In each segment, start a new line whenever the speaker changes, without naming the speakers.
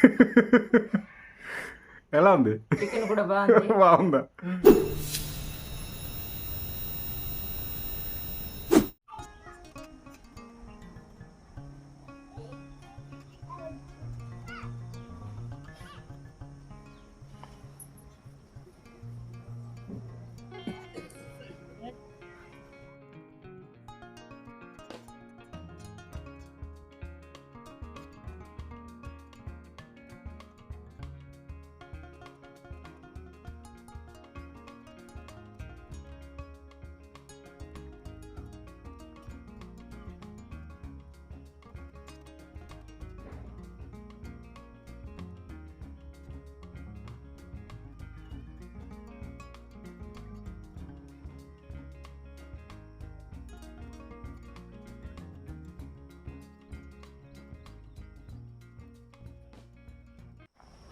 ఎలా ఉంది?
చికెన్ కూడా బాగుంది.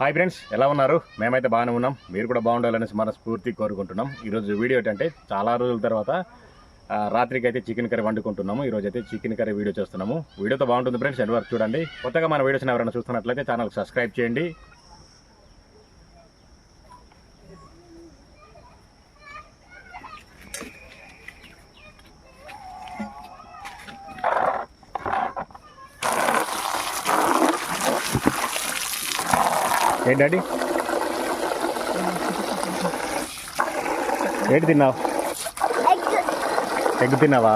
హాయ్ ఫ్రెండ్స్ ఎలా ఉన్నారు? మేమైతే బాగానే ఉన్నాం. మీరు కూడా బాగుండాలనేసి మనస్ఫూర్తి కోరుకుంటున్నాం. ఈరోజు వీడియో ఏంటంటే చాలా రోజుల తర్వాత రాత్రికి అయితే చికెన్ కర్రీ వండుకుంటున్నాము. ఈరోజు అయితే చికెన్ కర్రీ వీడియో చేస్తున్నాము. వీడియోతో బాగుంటుంది ఫ్రెండ్స్ ఎండ్ చూడండి. కొత్తగా మన వీడియోస్ని ఎవరైనా చూస్తున్నట్లయితే ఛానల్ సబ్స్క్రైబ్ చేయండి. ఏంటి డాడీ? ఏంటి తిన్నావు? ఎగ్ తిన్నావా?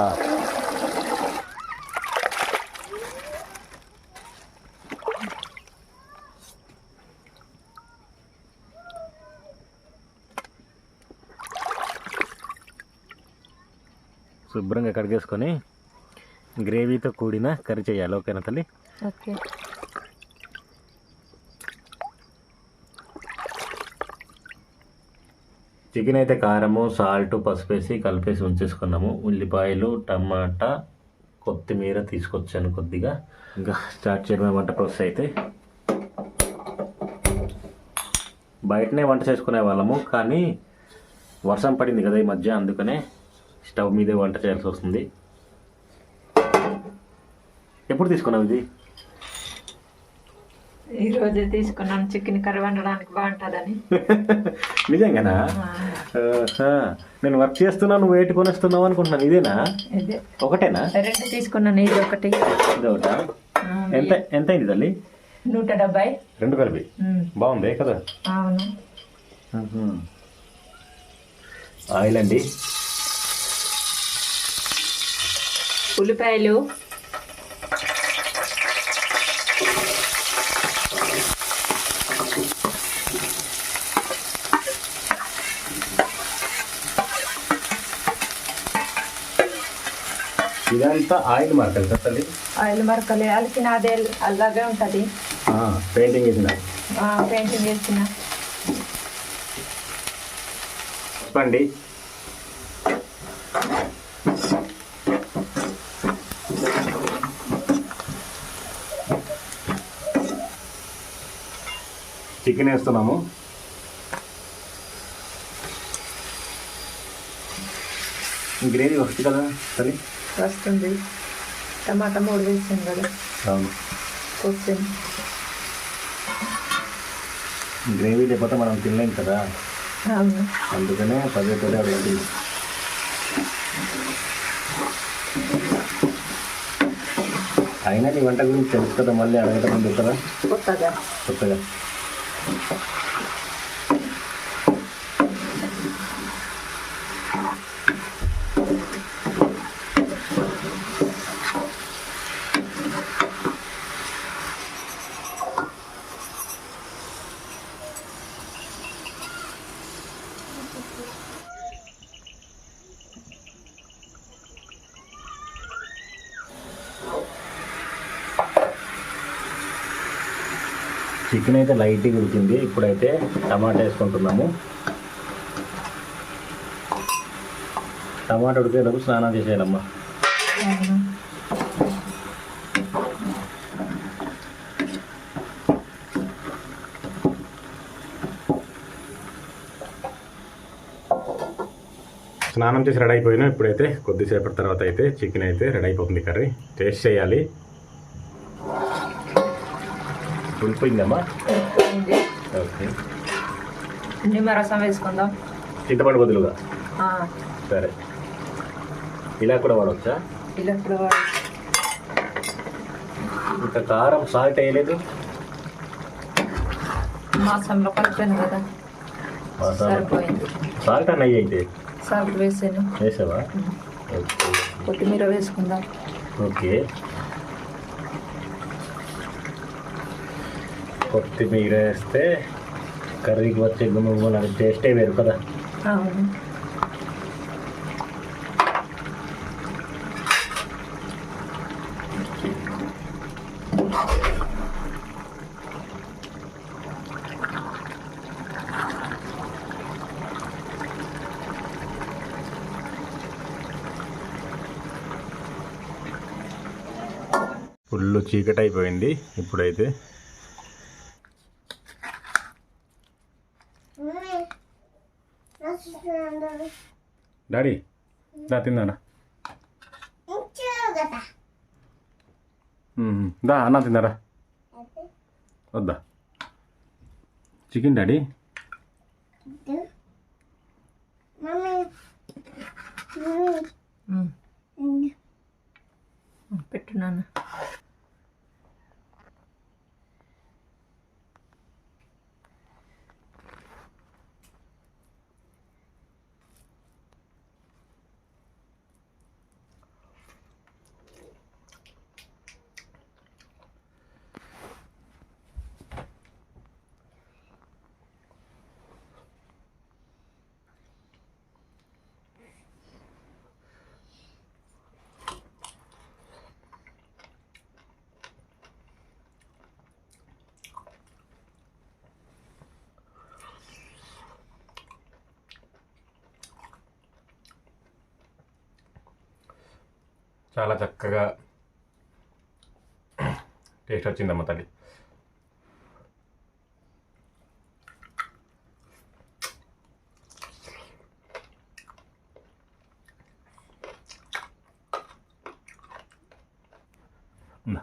శుభ్రంగా కడిగేసుకొని గ్రేవీతో కూడిన కర్రీ చేయాలి. ఓకేనా తల్లి?
ఓకే.
చికెన్ అయితే కారము సాల్ట్ పసుపు వేసి కలిపేసి ఉంచేసుకున్నాము. ఉల్లిపాయలు టమాటా కొత్తిమీర తీసుకొచ్చాను కొద్దిగా. ఇంకా స్టార్ట్ చేయడమే వంట ప్రాసెస్ అయితే. బయటనే వంట చేసుకునే వాళ్ళము కానీ వర్షం పడింది కదా ఈ మధ్య అందుకనే స్టవ్ మీదే వంట చేయాల్సి వస్తుంది. ఎప్పుడు తీసుకున్నావు ఇది?
ఈ రోజే తీసుకున్నాను చికెన్ కర్రీ వండడానికి బాగుంటుందని.
నిజంగానా. నేను వర్క్ చేస్తున్నా నువ్వు వేటి కొనేస్తున్నావు అనుకుంటున్నాను. ఇదేనా?
ఇదే.
ఒకటేనా?
రెండు తీసుకున్నాను ఇది ఒకటి. ఆ,
ఎంత ఎంత అయింది తల్లి?
నూట డెబ్బై
రెండు కలిపి? బాగుంది కదా?
అవును.
ఆయిల్ అండి.
ఉల్లిపాయలు
ఇదంతా ఆయిల్ మార్కలు కదా తల్లి?
ఆయిల్ మరకలు అలికిన అదే అలాగే ఉంటుంది.
పెయింటింగ్ వేసిన?
పెయింటింగ్ వేసిన.
చెప్పండి. చికెన్ వేస్తున్నాము. గ్రేవీ వస్తుంది కదా తల్లి?
వస్తుంది. టమాటా మూడు వేసింది కదా. కొత్తిమీర
గ్రేవీ లేకపోతే మనం తినలేం కదా.
అవును.
అందుకనే పదే పదే అడగండి. అయినా నీ వంట గురించి తెలుసు కదా మళ్ళీ అడగడం ఉంది కదా
కొత్తగా.
కొత్తగా. చికెన్ అయితే లైట్గా ఉడికింది. ఇప్పుడైతే టమాటా వేసుకుంటున్నాము. టమాటా ఉడికేటప్పుడు స్నానం చేసేయాలమ్మా. స్నానం చేసి రెడీ అయిపోయినా ఇప్పుడైతే కొద్దిసేపటి తర్వాత అయితే చికెన్ అయితే రెడీ అయిపోతుంది కర్రీ. టేస్ట్ చేయాలి. ఉడిపోయిందమ్మా. ఓకే.
నిమ్మరసం వేసుకుందాం.
చింతపండు బదులుగా? సరే. ఇలా కూడా వాడవచ్చా
ఇలా ఇప్పుడు
ఇంకా కారం సాల్ట్ వేయలేదు?
మాసంలో కలిపాను కదా. సరిపోయింది.
సాల్ట్ అన్నయ్య అయితే
సాల్ట్ వేసాను.
వేసావా?
కొత్తిమీర వేసుకుందాం.
ఓకే. కొత్తిమీర వేస్తే కర్రీకి వచ్చే గుమ్మగుమ్మలు అది టేస్టే వేరు కదా
అవును
ఫుల్ చీకటి అయిపోయింది ఇప్పుడైతే డాడీ దా తిందానా. దా అన్న తిందారా వద్దా చికెన్ డాడీ
ఉమ్.
చాలా చక్కగా టేస్ట్ వచ్చిందమ్మ తల్లి. ఉందా?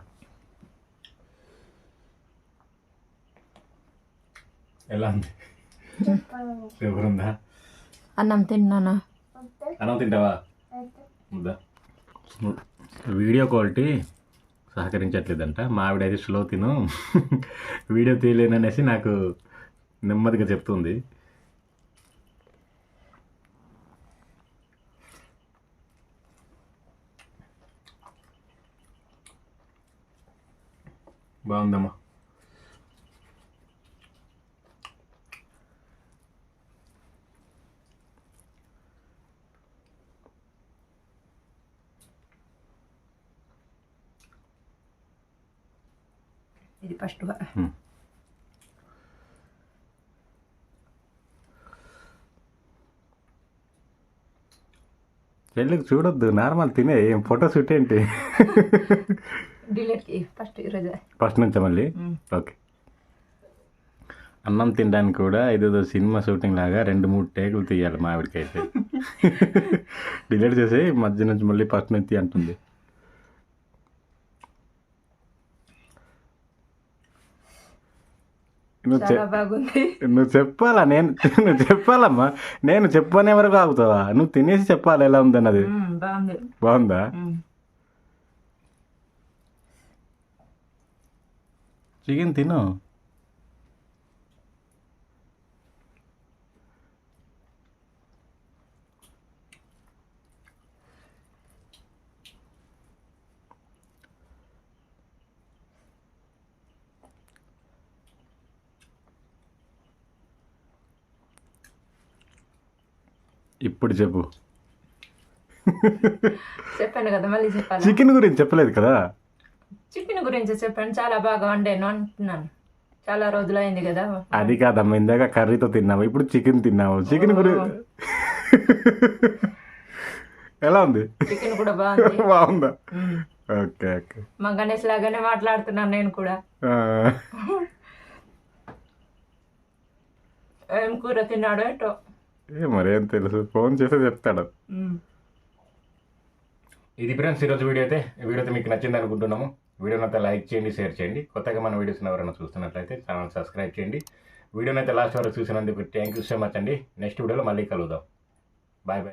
ఎలా ఉంది? ఉందా
అన్నం తిన్నానా?
అన్నం తింటావా? ఉందా? వీడియో క్వాలిటీ సహకరించట్లేదంట. మా ఆవిడ అయితే స్లో తిను. వీడియో తీయలేననేసి నాకు నెమ్మదిగా చెప్తుంది. బాగుందమ్మా.
ఇది ఫస్ట్
Hmm. చెల్లికి చూడొద్దు నార్మల్ తినే ఏం ఫోటో షూట్ ఏంటి
డిలీట్కి ఫస్ట్ ఈరోజు
ఫస్ట్ నుంచా మళ్ళీ? ఓకే. అన్నం తినడానికి కూడా ఇదేదో సినిమా షూటింగ్ లాగా రెండు మూడు టేకులు తీయాలి మా ఆవిడకైతే. డిలీట్ చేసి మధ్య నుంచి మళ్ళీ ఫస్ట్ నుంచి అంటుంది. నువ్వు
బాగుంది.
నువ్వు చెప్పాలా? నేను నువ్వు చెప్పాలమ్మా. నేను చెప్పనే వరకు ఆగుతావా? నువ్వు తినేసి చెప్పాలి ఎలా ఉందన్నది.
బాగుంది.
బాగుందా. చికెన్ తిను. ఇప్పుడు చెప్పు.
చెప్పాను కదా మళ్ళీ చెప్పాలి?
చికెన్ గురించి చెప్పలేదు కదా?
చికెన్ గురించి చెప్పాను చాలా బాగా వండాను అంటున్నాను. చాలా రోజులైంది కదా.
అది కాదమ్మా ఇందాక కర్రీతో తిన్నావు ఇప్పుడు చికెన్ తిన్నావు. చికెన్ గురించి ఎలా ఉంది?
చికెన్ కూడా బాగుంది.
బాగుందా. Okay okay.
మా గణేష్ లాగానే మాట్లాడుతున్నాను నేను కూడా. ఏం కూర తిన్నాడో ఏంటో?
ఏ మరేం తెలుసు? ఫోన్ చేస్తే చెప్తాడు. ఇది ఫ్రెండ్స్ ఈరోజు వీడియో అయితే ఈ వీడియో అయితే మీకు నచ్చింది అనుకుంటున్నాము. వీడియోని అయితే లైక్ చేయండి షేర్ చేయండి. కొత్తగా మన వీడియోస్ ఎవరైనా చూస్తున్నట్లయితే ఛానల్ సబ్స్క్రైబ్ చేయండి. వీడియోని అయితే లాస్ట్ వరకు చూసినందుకు థ్యాంక్ యూ సో మచ్ అండి. నెక్స్ట్ వీడియోలో మళ్ళీ కలుద్దాం. Bye bye